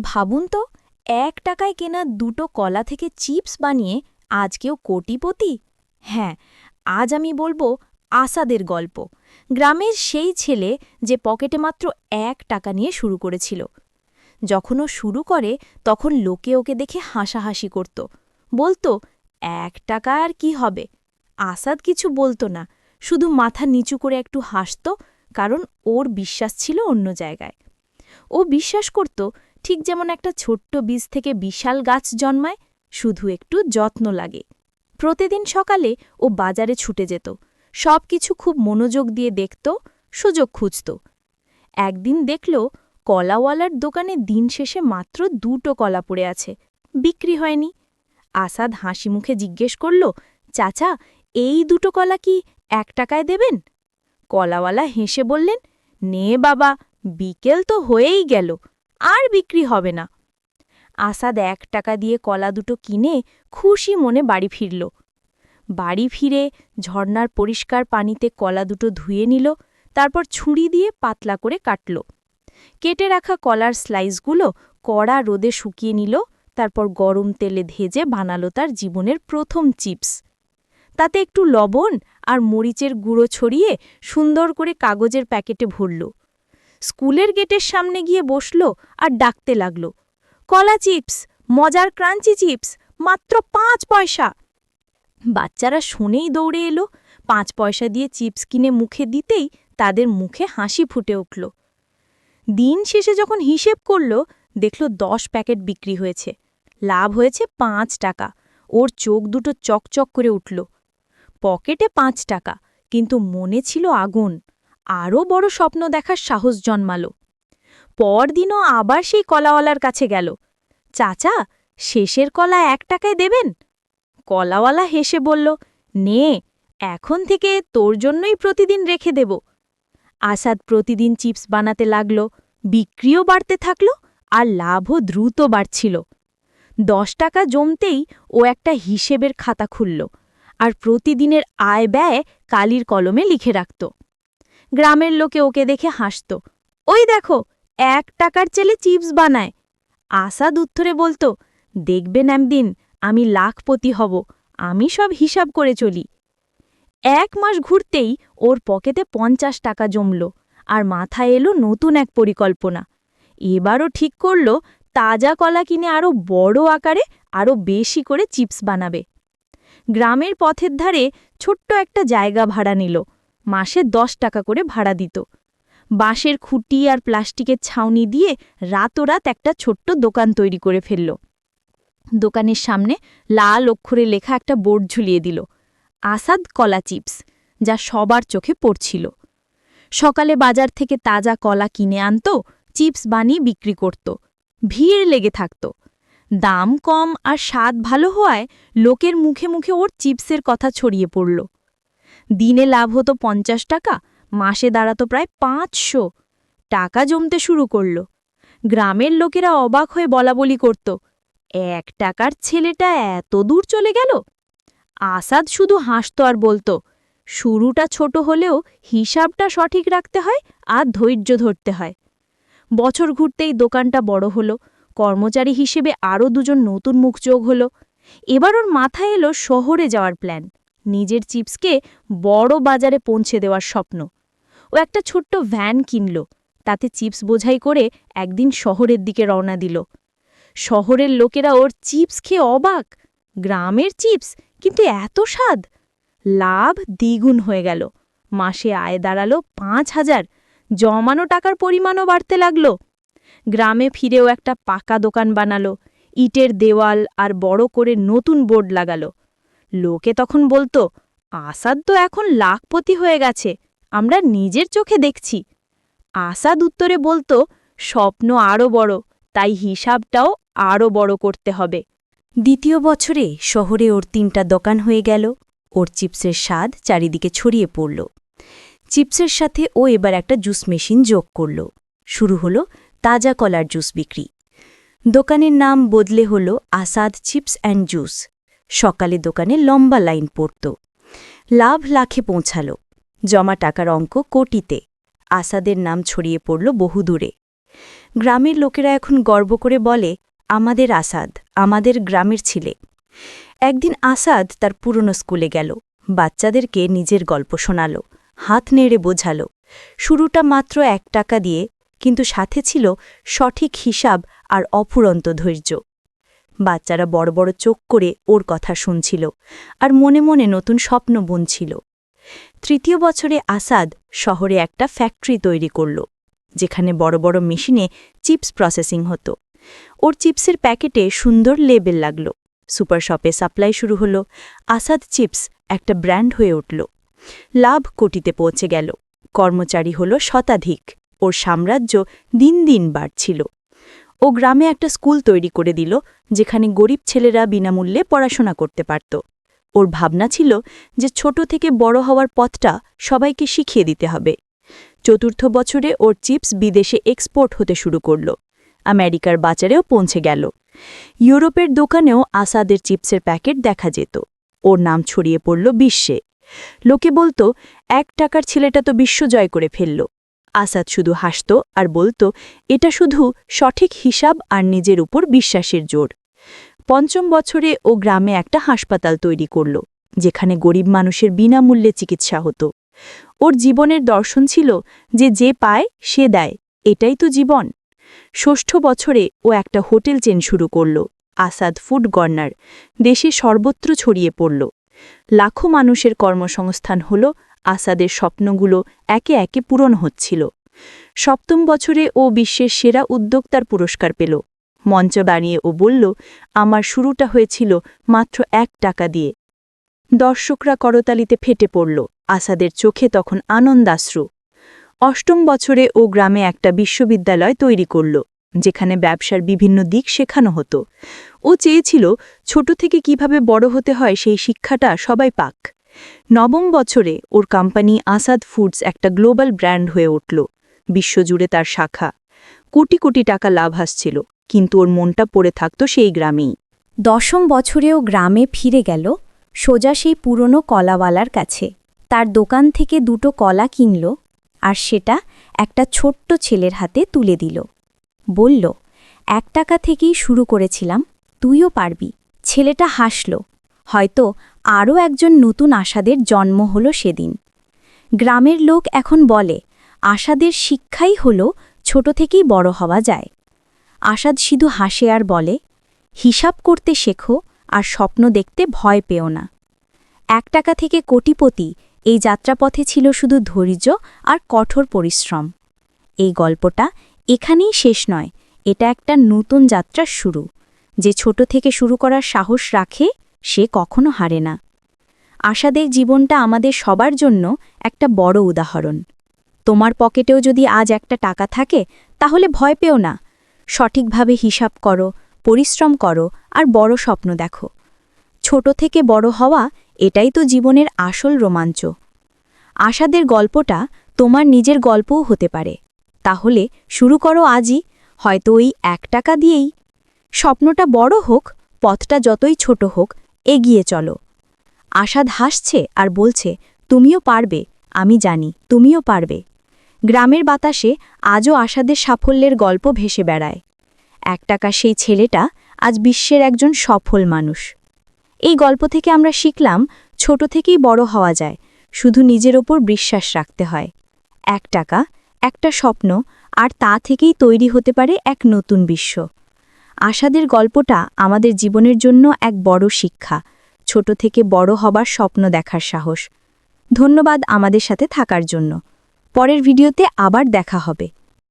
ভাবুন তো, এক টাকায় কেনা দুটো কলা থেকে চিপস বানিয়ে আজ কেউ কোটিপতি? হ্যাঁ আজ আমি বলব আসাদের গল্প। গ্রামের সেই ছেলে যে পকেটে মাত্র এক টাকা নিয়ে শুরু করেছিল। যখন ও শুরু করে, তখন লোকে ওকে দেখে হাসাহাসি করত। বলতো, এক টাকা আর কি হবে? আসাদ কিছু বলতো না। শুধু মাথা নিচু করে একটু হাসত, কারণ ওর বিশ্বাস ছিল অন্য জায়গায়। ও বিশ্বাস করত ঠিক যেমন একটা ছোট্ট বীজ থেকে বিশাল গাছ জন্মায়, শুধু একটু যত্ন লাগে। প্রতিদিন সকালে ও বাজারে ছুটে যেত। সব কিছু খুব মনোযোগ দিয়ে দেখত, সুযোগ খুঁজত। একদিন দেখল, কলাওয়ালার দোকানে দিন শেষে মাত্র দুটো কলা পড়ে আছে, বিক্রি হয়নি। আসাদ হাসি মুখে জিজ্ঞেস করল, চাচা, এই দুটো কলা কি এক টাকায় দেবেন? কলাওয়ালা হেসে বললেন, নে বাবা, বিকেল তো হয়েই গেল। আর বিক্রি হবে না। আসাদ এক টাকা দিয়ে কলা দুটো কিনে খুশি মনে বাড়ি ফিরল। বাড়ি ফিরে ঝর্নার পরিষ্কার পানিতে কলা দুটো ধুয়ে নিল, তারপর ছুরি দিয়ে পাতলা করে কাটল। কেটে রাখা কলার স্লাইসগুলো কড়া রোদে শুকিয়ে নিল, তারপর গরম তেলে ভেজে বানালো তার জীবনের প্রথম চিপস। তাতে একটু লবণ আর মরিচের গুঁড়ো ছড়িয়ে সুন্দর করে কাগজের প্যাকেটে ভরল। স্কুলের গেটের সামনে গিয়ে বসল আর ডাকতে লাগল। কলা চিপস, মজার ক্রাঞ্চি চিপস, মাত্র পাঁচ পয়সা। বাচ্চারা শুনেই দৌড়ে এলো। পাঁচ পয়সা দিয়ে চিপস কিনে মুখে দিতেই তাদের মুখে হাসি ফুটে উঠল। দিন শেষে যখন হিসেব করল, দেখল দশ প্যাকেট বিক্রি হয়েছে। লাভ হয়েছে পাঁচ টাকা। ওর চোখ দুটো চকচক করে উঠল। পকেটে পাঁচ টাকা, কিন্তু মনে ছিল আগুন। আরও বড় স্বপ্ন দেখার সাহস জন্মাল। পরদিনও আবার সেই কলাওয়ালার কাছে গেল। চাচা, শেষের কলা এক টাকায় দেবেন? কলাওয়ালা হেসে বলল, নে, এখন থেকে তোর জন্যই প্রতিদিন রেখে দেব। আসাদ প্রতিদিন চিপস বানাতে লাগল, বিক্রিও বাড়তে থাকল আর লাভও দ্রুত বাড়ছিল। দশ টাকা জমতেই ও একটা হিসেবের খাতা খুলল আর প্রতিদিনের আয় ব্যয় কালির কলমে লিখে রাখত। গ্রামের লোকে ওকে দেখে হাসত। ওই দেখো, এক টাকার চেলে চিপস বানায়। আসাদ উত্তরে বলতো দেখবেন একদিন আমি লাখপতি হব, আমি সব হিসাব করে চলি। এক মাস ঘুরতেই ওর পকেটে পঞ্চাশ টাকা জমল, আর মাথায় এলো নতুন এক পরিকল্পনা। এবারও ঠিক করল, তাজা কলা কিনে আরও বড় আকারে আরও বেশি করে চিপস বানাবে। গ্রামের পথের ধারে ছোট্ট একটা জায়গা ভাড়া নিল। মাসে দশ টাকা করে ভাড়া দিত। বাঁশের খুঁটি আর প্লাস্টিকের ছাউনি দিয়ে রাতোরাত একটা ছোট্ট দোকান তৈরি করে ফেলল। দোকানের সামনে লাল অক্ষরে লেখা একটা বোর্ড ঝুলিয়ে দিল, আসাদ কলা চিপস যা সবার চোখে পড়ছিল। সকালে বাজার থেকে তাজা কলা কিনে আনত, চিপস বানিয়ে বিক্রি করত। ভিড় লেগে থাকত। দাম কম আর স্বাদ ভালো হওয়ায় লোকের মুখে মুখে ওর চিপসের কথা ছড়িয়ে পড়ল। দিনে লাভ হতো পঞ্চাশ টাকা, মাসে দাঁড়াতো প্রায় পাঁচশো। টাকা জমতে শুরু করল। গ্রামের লোকেরা অবাক হয়ে বলাবলি করত, এক টাকার ছেলেটা এত দূর চলে গেল? আসাদ শুধু হাসত আর বলতো, শুরুটা ছোট হলেও হিসাবটা সঠিক রাখতে হয় আর ধৈর্য ধরতে হয়। বছর ঘুরতেই দোকানটা বড় হলো, কর্মচারী হিসেবে আরও দুজন নতুন মুখ যোগ হলো। এবার ওর মাথায় এলো শহরে যাওয়ার প্ল্যান। নিজের চিপসকে বড় বাজারে পৌঁছে দেওয়ার স্বপ্ন। ও একটা ছোট্ট ভ্যান কিনল। তাতে চিপস বোঝাই করে একদিন শহরের দিকে রওনা দিল। শহরের লোকেরা ওর চিপস খেয়ে অবাক। গ্রামের চিপস? কিন্তু এত স্বাদ! লাভ দ্বিগুণ হয়ে গেল। মাসে আয় দাঁড়াল পাঁচ হাজার। জমানো টাকার পরিমাণও বাড়তে লাগল। গ্রামে ফিরেও একটা পাকা দোকান বানালো। ইটের দেওয়াল আর বড় করে নতুন বোর্ড লাগালো। লোকে তখন বলতো, আসাদ তো এখন লাখপতি হয়ে গেছে, আমরা নিজের চোখে দেখছি। আসাদ উত্তরে বলতো, স্বপ্ন আরও বড়, তাই হিসাবটাও আরও বড় করতে হবে। দ্বিতীয় বছরে শহরে ওর তিনটা দোকান হয়ে গেল, ওর চিপসের স্বাদ চারিদিকে ছড়িয়ে পড়ল। চিপসের সাথে ও এবার একটা জুস মেশিন যোগ করল। শুরু হলো তাজা কলার জুস বিক্রি। দোকানের নাম বদলে হল আসাদ চিপস অ্যান্ড জুস। সকালে দোকানে লম্বা লাইন পড়ত। লাভ লাখে পৌঁছাল। জমা টাকার অঙ্ক কোটিতে। আসাদের নাম ছড়িয়ে পড়ল বহুদূরে। গ্রামের লোকেরা এখন গর্ব করে বলে, আমাদের আসাদ, আমাদের গ্রামের ছিলে। একদিন আসাদ তার পুরনো স্কুলে গেল। বাচ্চাদেরকে নিজের গল্প শোনাল, হাত নেড়ে বোঝাল। শুরুটা মাত্র এক টাকা দিয়ে, কিন্তু সাথে ছিল সঠিক হিসাব আর অফুরন্ত ধৈর্য। বাচ্চারা বড় বড় চোখ করে ওর কথা শুনছিল আর মনে মনে নতুন স্বপ্ন বুনছিল। তৃতীয় বছরে আসাদ শহরে একটা ফ্যাক্টরি তৈরি করল, যেখানে বড় বড় মেশিনে চিপস প্রসেসিং হতো। ওর চিপসের প্যাকেটে সুন্দর লেবেল লাগল। সুপার শপে সাপ্লাই শুরু হল, আসাদ চিপস একটা ব্র্যান্ড হয়ে উঠল। লাভ কোটিতে পৌঁছে গেল। কর্মচারী হল শতাধিক। ওর সাম্রাজ্য দিন দিন বাড়ছিল। ও গ্রামে একটা স্কুল তৈরি করে দিল, যেখানে গরিব ছেলেরা বিনামূল্যে পড়াশোনা করতে পারত। ওর ভাবনা ছিল যে ছোট থেকে বড় হওয়ার পথটা সবাইকে শিখিয়ে দিতে হবে। চতুর্থ বছরে ওর চিপস বিদেশে এক্সপোর্ট হতে শুরু করল। আমেরিকার বাজারেও পৌঁছে গেল। ইউরোপের দোকানেও আসাদের চিপসের প্যাকেট দেখা যেত। ওর নাম ছড়িয়ে পড়ল বিশ্বে। লোকে বলতো, এক টাকার ছেলেটা তো বিশ্ব জয় করে ফেলল। আসাদ শুধু হাসত আর বলতো, এটা শুধু সঠিক হিসাব আর নিজের উপর বিশ্বাসের জোর। পঞ্চম বছরে ও গ্রামে একটা হাসপাতাল তৈরি করল, যেখানে গরিব মানুষের বিনামূল্যে চিকিৎসা হতো। ওর জীবনের দর্শন ছিল যে যে পায় সে দেয়, এটাই তো জীবন। ষষ্ঠ বছরে ও একটা হোটেল চেন শুরু করল, আসাদ ফুড কর্নার, দেশে সর্বত্র ছড়িয়ে পড়ল। লাখো মানুষের কর্মসংস্থান হল আসাদের স্বপ্নগুলো একে একে পূরণ হচ্ছিল। সপ্তম বছরে ও বিশ্বের সেরা উদ্যোক্তার পুরস্কার পেল। মঞ্চ দাঁড়িয়ে ও বলল, আমার শুরুটা হয়েছিল মাত্র এক টাকা দিয়ে। দর্শকরা করতালিতে ফেটে পড়ল। আসাদের চোখে তখন আনন্দাশ্রু। অষ্টম বছরে ও গ্রামে একটা বিশ্ববিদ্যালয় তৈরি করল, যেখানে ব্যবসার বিভিন্ন দিক শেখানো হতো। ও চেয়েছিল, ছোট থেকে কীভাবে বড় হতে হয় সেই শিক্ষাটা সবাই পাক। নবম বছরে ওর কোম্পানি আসাদ ফুডস একটা গ্লোবাল ব্র্যান্ড হয়ে উঠল, বিশ্বজুড়ে তার শাখা। কোটি কোটি টাকা লাভ আসছিল, কিন্তু ওর মনটা পড়ে থাকত সেই গ্রামেই। দশম বছরেও গ্রামে ফিরে গেল সোজা সেই পুরনো কলাওয়ালার কাছে। তার দোকান থেকে দুটো কলা কিনল আর সেটা একটা ছোট্ট ছেলের হাতে তুলে দিল। বলল, এক টাকা থেকেই শুরু করেছিলাম, তুইও পারবি। ছেলেটা হাসল, হয়তো আরও একজন নতুন আশাদের জন্ম হল সেদিন। গ্রামের লোক এখন বলে, আশাদের শিক্ষাই হল ছোট থেকেই বড় হওয়া যায়। আশাদ শুধু হাসে আর বলে, হিসাব করতে শেখো আর স্বপ্ন দেখতে ভয় পেও না। এক টাকা থেকে কোটিপতি, এই যাত্রাপথে ছিল শুধু ধৈর্য আর কঠোর পরিশ্রম। এই গল্পটা এখানেই শেষ নয়, এটা একটা নতুন যাত্রার শুরু। যে ছোট থেকে শুরু করার সাহস রাখে সে কখনো হারে না। আশাদের জীবনটা আমাদের সবার জন্য একটা বড় উদাহরণ। তোমার পকেটেও যদি আজ একটা টাকা থাকে, তাহলে ভয় পেও না। সঠিকভাবে হিসাব করো, পরিশ্রম করো, আর বড় স্বপ্ন দেখো। ছোট থেকে বড় হওয়া, এটাই তো জীবনের আসল রোমাঞ্চ। আশাদের গল্পটা তোমার নিজের গল্পও হতে পারে। তাহলে শুরু করো আজই, হয়তো ওই এক টাকা দিয়েই। স্বপ্নটা বড় হোক, পথটা যতই ছোট হোক এগিয়ে চলো। আশাদ হাসছে আর বলছে, তুমিও পারবে, আমি জানি, তুমিও পারবে। গ্রামের বাতাসে আজও আশাদের সাফল্যের গল্প ভেসে বেড়ায়। এক টাকা সেই ছেলেটা আজ বিশ্বের একজন সফল মানুষ। এই গল্প থেকে আমরা শিখলাম, ছোট থেকেই বড় হওয়া যায়, শুধু নিজের ওপর বিশ্বাস রাখতে হয়। এক টাকা একটা স্বপ্ন, আর তা থেকেই তৈরি হতে পারে এক নতুন বিশ্ব। আশাদের গল্পটা আমাদের জীবনের জন্য এক বড় শিক্ষা। ছোট থেকে বড় হবার স্বপ্ন দেখার সাহস। ধন্যবাদ আমাদের সাথে থাকার জন্য। পরের ভিডিওতে আবার দেখা হবে।